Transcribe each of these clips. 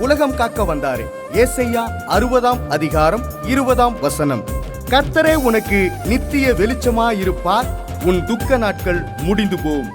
உலகம் காக்க வந்தாரே. ஏசையா அறுபதாம் அதிகாரம் இருபதாம் வசனம். கர்த்தரே உனக்கு நித்திய வெளிச்சமாயிருப்பார் உன் துக்க நாட்கள் முடிந்து போம்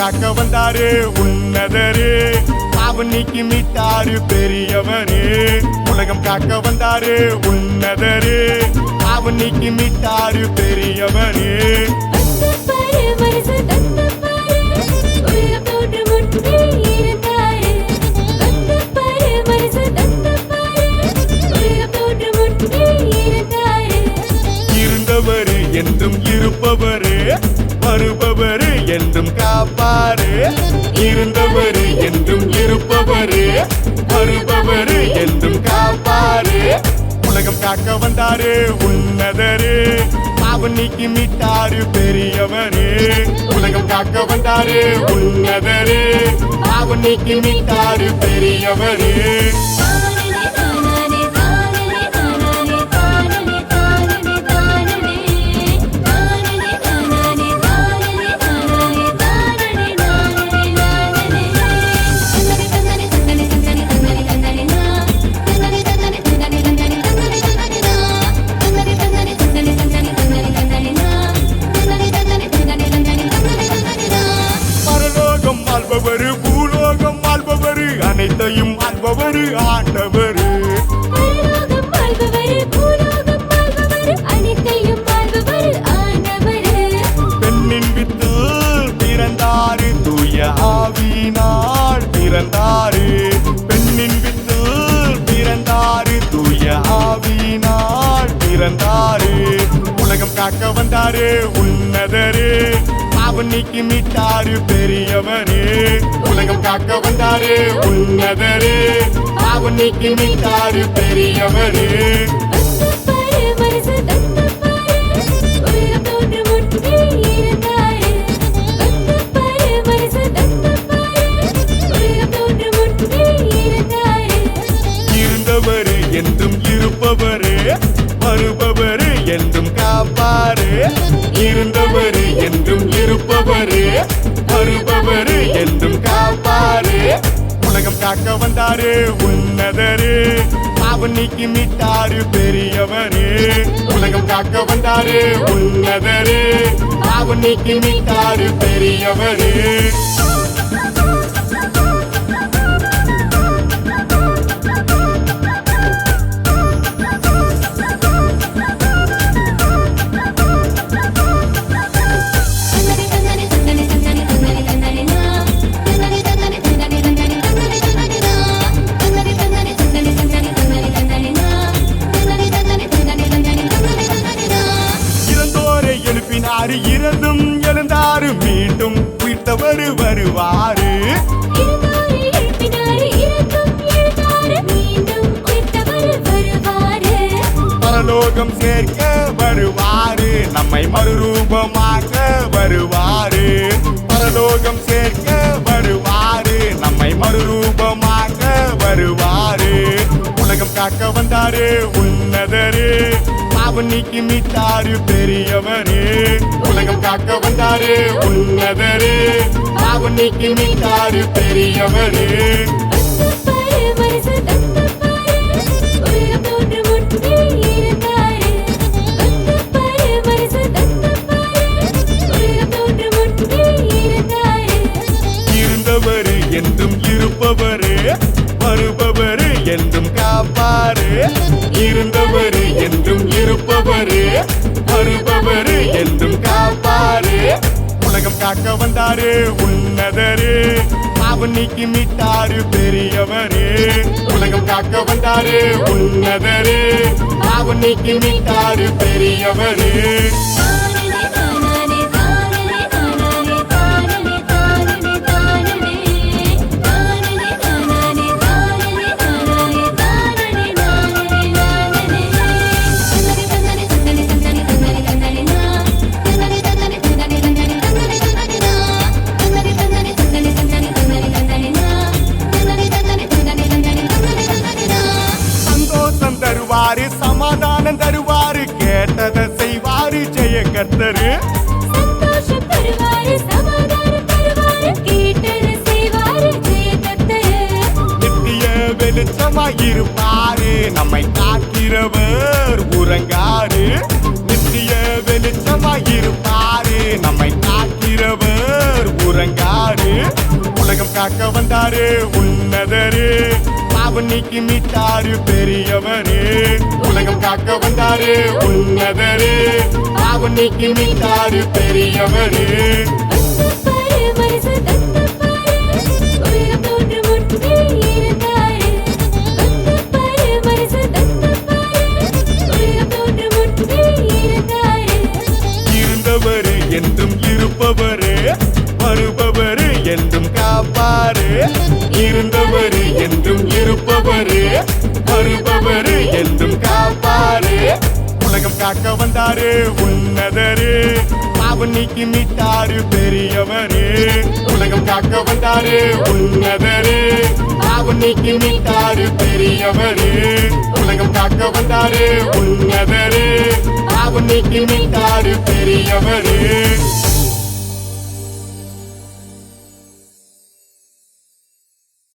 காக்க வந்தாரு உன்னதரு. பாவம் நீக்கி மீட்டாரு பெரியவரு. உலகம் காக்க வந்தாரு உன்னதரு. பாவம் நீக்கி மீட்டாரு பெரியவரு. என்றும் இருப்பவரு. வருபவர் என்றும் காப்பாரு இருந்தவரு என்றும் இருப்பவரு வருபவரு என்றும் காப்பாரு உலகம் காக்க வந்தாரு உன்னதரு பாவம் நீக்கி மீட்டாரு பெரியவரு. உலகம் காக்க வந்தாரு உன்னதரு பாவம் நீக்கி மீட்டாரு பெரியவரு. அனைத்தையும் ஆள்பவரு ஆண்டவரு. பெண்ணின் வித்து பிறந்தாரு தூய ஆவினால் பிறந்தாரு பெண்ணின் வித்து பிறந்தாரு தூய ஆவினால் பிறந்தாரு உலகம் காக்க வந்தாரு உன்னதரு. தாவணிக்கு மீட்டாரு பெரியவரே உலகம் காக்க வந்தாரு உன்னதரே. தாவணிக்கு மீட்டாரு பெரியவரே இருந்தவரே என்றும் இருப்பவரே. வருபவரே என்றும் காப்பாரே. வருபவரே வருபவரே என்றும் காப்பாரே. உலகம் காக்க வந்தாரு உன்னதரு. பாவம் நீக்கி மீட்டாரு பெரியவரே. உலகம் காக்க வந்தாரு உன்னதரு. பாவம் நீக்கி மீட்டாரு பெரியவரே. எழுப்பினாரு இறந்தும் எழுந்தாரு மீண்டும் உயிர்த்தவர் வருவாரு. பரலோகம் சேர்க்க வருவாரு நம்மை மறுரூபமாக்க வருவாரு. பரலோகம் சேர்க்க வருவாரு நம்மை மறுரூபமாக்க வருவாரு. உலகம் காக்க வந்தாரு உன்னதரு. பாவம் மீட்டாரு பெரியவரே உலகம் காக்க வந்தாரு உன்னதரே. பாவம் மீட்டாரு பெரியவரே வந்த காக்க வந்தாரு உன்னதரு. பாவம் நீக்கி மீட்டாரு பெரியவரு. உலகம் காக்க வந்தாரு உன்னதரு. பாவம் நீக்கி மீட்டாரு பெரியவரு. தருவாரு சமாதானம் தருவாரு கேட்டதை செய்வாரு ஜெய கர்த்தரு வெளிச்சமாயிருப்பாரு நம்மை காக்கிறவர் உறங்காரு. நித்திய வெளிச்சமாயிருப்பாரு நம்மை காக்கிறவர் உறங்காரு. உலகம் காக்க வந்தாரு உன்னதரு. அவனிக்கு மீட்டாரு பெரியவரே உலகம் காக்க வந்தாரு உன்னதரே. அவனிக்கு மீட்டாரு பெரியவரே என்றும் இருப்பவரே வருபவரே என்றும் காப்பாரு. வருபவரு என்றும் காப்பாரு. உலகம் காக்க வந்தாரு உன்னதரு. பாவம் நீக்கி மீட்டாரு பெரியவரு. உலகம் காக்க வந்தாரு உன்னதரு. பாவம் நீக்கி மீட்டாரு பெரியவரு. உலகம் காக்க வந்தாரு உன்னதரு. பாவம் நீக்கி மீட்டாரு பெரியவரு.